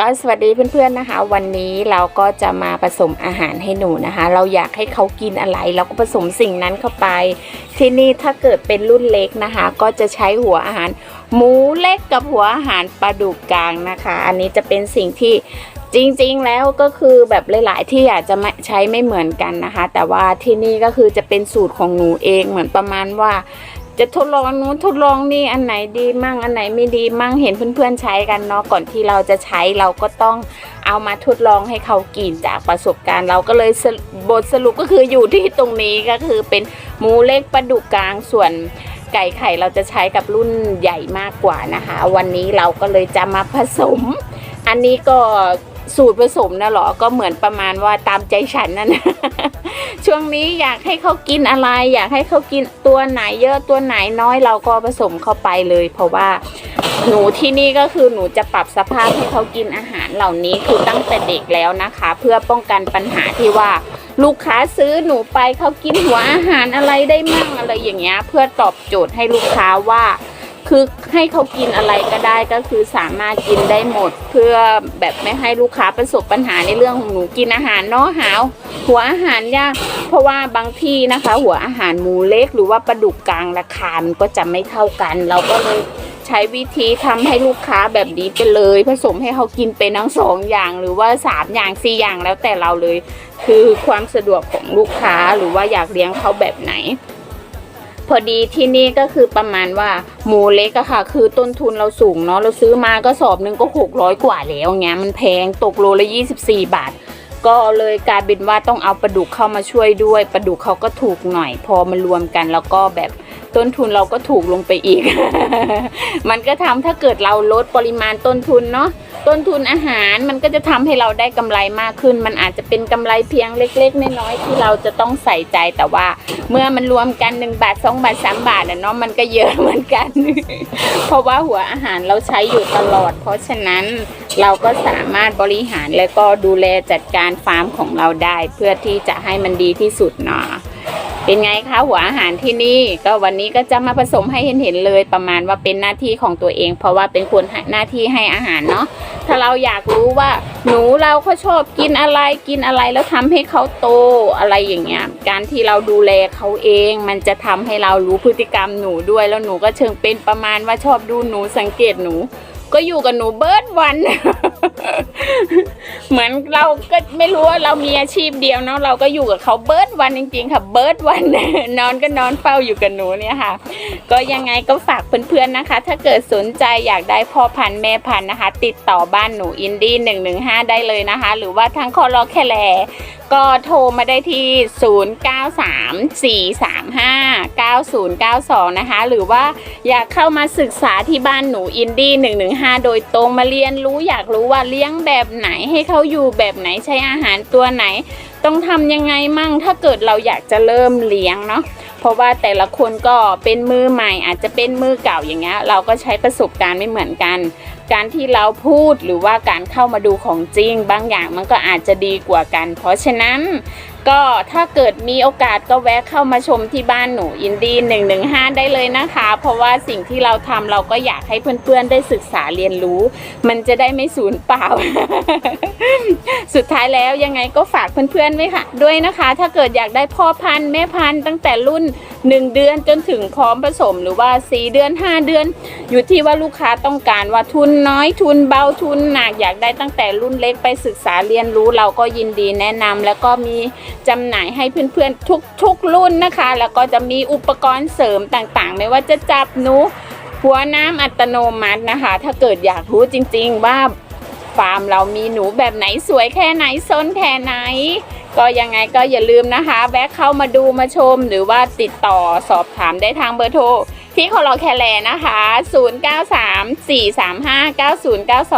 ก็สวัสดีเพื่อนๆนะคะ วันนี้เราก็จะมาผสมอาหารให้หนูนะคะ เราอยากให้เขากินอะไรเราก็ผสมสิ่งนั้นเข้าไป ที่นี่ถ้าเกิดเป็นรุ่นเล็กนะคะ ก็จะใช้หัวอาหาร หมูเล็กกับหัวอาหารปลาดุกกลางนะคะ อันนี้จะเป็นสิ่งที่จริงๆแล้วก็คือแบบหลายๆที่อาจจะใช้ไม่เหมือนกันนะคะ แต่ว่าที่นี่ก็คือจะเป็นสูตรของหนูเองเหมือนประมาณว่า จะทดลองนู้นทดลองนี่อันไหนดีมั่งอันไหนไม่ดีมั่งเห็นเพื่อนๆใช้กันเนาะก่อนที่เราจะใช้เราก็ต้องเอามาทดลองให้เขากินจากประสบการณ์ เราก็เลยบทสรุปก็คืออยู่ที่ตรงนี้ก็คือเป็นหมูเล็กปลาดุกกลางส่วนไก่ไข่เราจะใช้กับรุ่นใหญ่มากกว่านะคะ วันนี้เราก็เลยจะมาผสม อันนี้ก็ สูตรผสมนะหรอ ก็เหมือนประมาณว่าตามใจฉันนั่น ช่วงนี้อยากให้เขากินอะไร อยากให้เขากินตัวไหนเยอะตัวไหนน้อยเราก็ผสมเข้าไปเลย เพราะว่าหนูที่นี่ก็คือหนูจะปรับสภาพให้เขากินอาหารเหล่านี้คือตั้งแต่เด็กแล้วนะคะ เพื่อป้องกันปัญหาที่ว่า ลูกค้าซื้อหนูไปเขากินหัวอาหารอะไรได้มั่งอะไรอย่างเงี้ย เพื่อตอบโจทย์ให้ลูกค้าว่า คือให้เขากินอะไรก็ได้ก็คือสามารถกินได้หมด เพื่อแบบไม่ให้ลูกค้าประสบปัญหาในเรื่องของหนูกินอาหารเนาะหาวหัวอาหารยากเพราะว่าบางที่นะคะ หัวอาหารหมูเล็กหรือว่าปลาดุกกลางราคามันก็จะไม่เท่ากัน เราก็เลยใช้วิธีทำให้ลูกค้าแบบนี้ไปเลย ผสมให้เขากินเป็นทั้งสองอย่างหรือว่าสามอย่างสี่อย่างแล้วแต่เราเลย คือความสะดวกของลูกค้าหรือว่าอยากเลี้ยงเขาแบบไหน พอดีที่นี่ก็คือประมาณว่าหมูเล็กอะค่ะ คือต้นทุนเราสูงเนาะเราซื้อมาก็สอบหนึงก็หกร้อยกว่าแล้วเงี้ยมันแพงตกโลละยี่สิบสี่บาท ก็เลยกลายเป็นว่าต้องเอาปลาดุกเข้ามาช่วยด้วยปลาดุกเขาก็ถูกหน่อย พอมันรวมกันแล้วก็แบบต้นทุนเราก็ถูกลงไปอีก มันก็ทำถ้าเกิดเราลดปริมาณต้นทุนเนาะ ต้นทุนอาหารมันก็จะทำให้เราได้กำไรมากขึ้น มันอาจจะเป็นกำไรเพียงเล็กๆน้อยๆที่เราจะต้องใส่ใจแต่ว่า เมื่อมันรวมกัน1บาท2บาท3บาทเนาะมันก็เยอะเหมือนกัน เพราะว่าหัวอาหารเราใช้อยู่ตลอด เพราะฉะนั้นเราก็สามารถบริหารและก็ดูแลจัดการฟาร์มของเราได้ เพื่อที่จะให้มันดีที่สุดเนาะ เป็นไงคะหัวอาหารที่นี่ ก็วันนี้ก็จะมาผสมให้เห็นๆเลย ประมาณว่าเป็นหน้าที่ของตัวเอง เพราะว่าเป็นคนให้หน้าที่ให้อาหารเนาะถ้าเราอยากรู้ว่าหนูเราเขาชอบกินอะไรกินอะไรแล้วทำให้เขาโตอะไรอย่างเงี้ยการที่เราดูแลเขาเอง มันจะทำให้เรารู้พฤติกรรมหนูด้วยแล้วหนูก็เชิงเป็นประมาณว่าชอบดูหนูสังเกตหนู ก็อยู่กับหนูเบิร์ดวัน เหมือนเราก็ไม่รู้ว่าเรามีอาชีพเดียวเนาะเราก็อยู่กับเขาเบิร์ดวันจริง ๆ ค่ะเบิร์ดวันนอนก็นอนเฝ้าอยู่กับหนูเนี่ยค่ะ ก็ยังไงก็ฝากเพื่อนๆนะคะ ถ้าเกิดสนใจอยากได้พ่อพันธุ์แม่พันธุ์นะคะ ติดต่อบ้านหนูอินดี้หนึ่งหนึ่งห้าได้เลยนะคะ หรือว่าทางคอรอแคแล ก็โทรมาได้ที่ 0934359092 นะคะ หรือว่าอยากเข้ามาศึกษาที่บ้านหนูอินดี้115 โดยตรงมาเรียนรู้อยากรู้ว่าเลี้ยงแบบไหนให้เขาอยู่แบบไหนใช้อาหารตัวไหน ต้องทำยังไงมั่งถ้าเกิดเราอยากจะเริ่มเลี้ยงเนาะ เพราะว่าแต่ละคนก็เป็นมือใหม่อาจจะเป็นมือเก่าอย่างเงี้ยเราก็ใช้ประสบการณ์ไม่เหมือนกัน การที่เราพูดหรือว่าการเข้ามาดูของจริง บางอย่างมันก็อาจจะดีกว่ากัน เพราะฉะนั้น ก็ถ้าเกิดมีโอกาสก็แวะเข้ามาชมที่บ้านหนูอินดี้หนึ่งหนึ่งห้าได้เลยนะคะ เพราะว่าสิ่งที่เราทำเราก็อยากให้เพื่อนๆได้ศึกษาเรียนรู้ มันจะได้ไม่สูญเปล่า สุดท้ายแล้วยังไงก็ฝากเพื่อนๆไว้ค่ะ ด้วยนะคะ ถ้าเกิดอยากได้พ่อพันธุ์แม่พันธุ์ตั้งแต่รุ่น1 เดือนจนถึงพร้อมผสมหรือว่า 4 เดือน 5 เดือน อยู่ที่ว่าลูกค้าต้องการว่าทุนน้อยทุนเบาทุนหนักอยากได้ตั้งแต่รุ่นเล็กไปศึกษาเรียนรู้เราก็ยินดีแนะนำแล้วก็มีจำหน่ายให้เพื่อนๆทุกทุกรุ่นนะคะ แล้วก็จะมีอุปกรณ์เสริมต่างๆ ไม่ว่าจะจับหนูหัวน้ำอัตโนมัตินะคะ ถ้าเกิดอยากรู้จริง ๆ ว่าฟาร์มเรามีหนูแบบไหนสวยแค่ไหนซนแค่ไหน ก็ยังไงก็อย่าลืมนะคะแวะเข้ามาดูมาชม หรือว่าติดต่อสอบถามได้ทางเบอร์โทรที่คอรอแคลแลนะคะ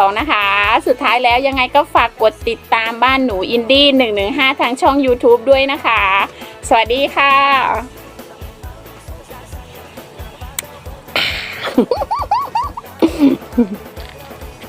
0934359092 นะคะ สุดท้ายแล้วยังไงก็ฝากกดติดตามบ้านหนูอินดี้115 ทางช่อง YouTube ด้วยนะคะ สวัสดีค่ะ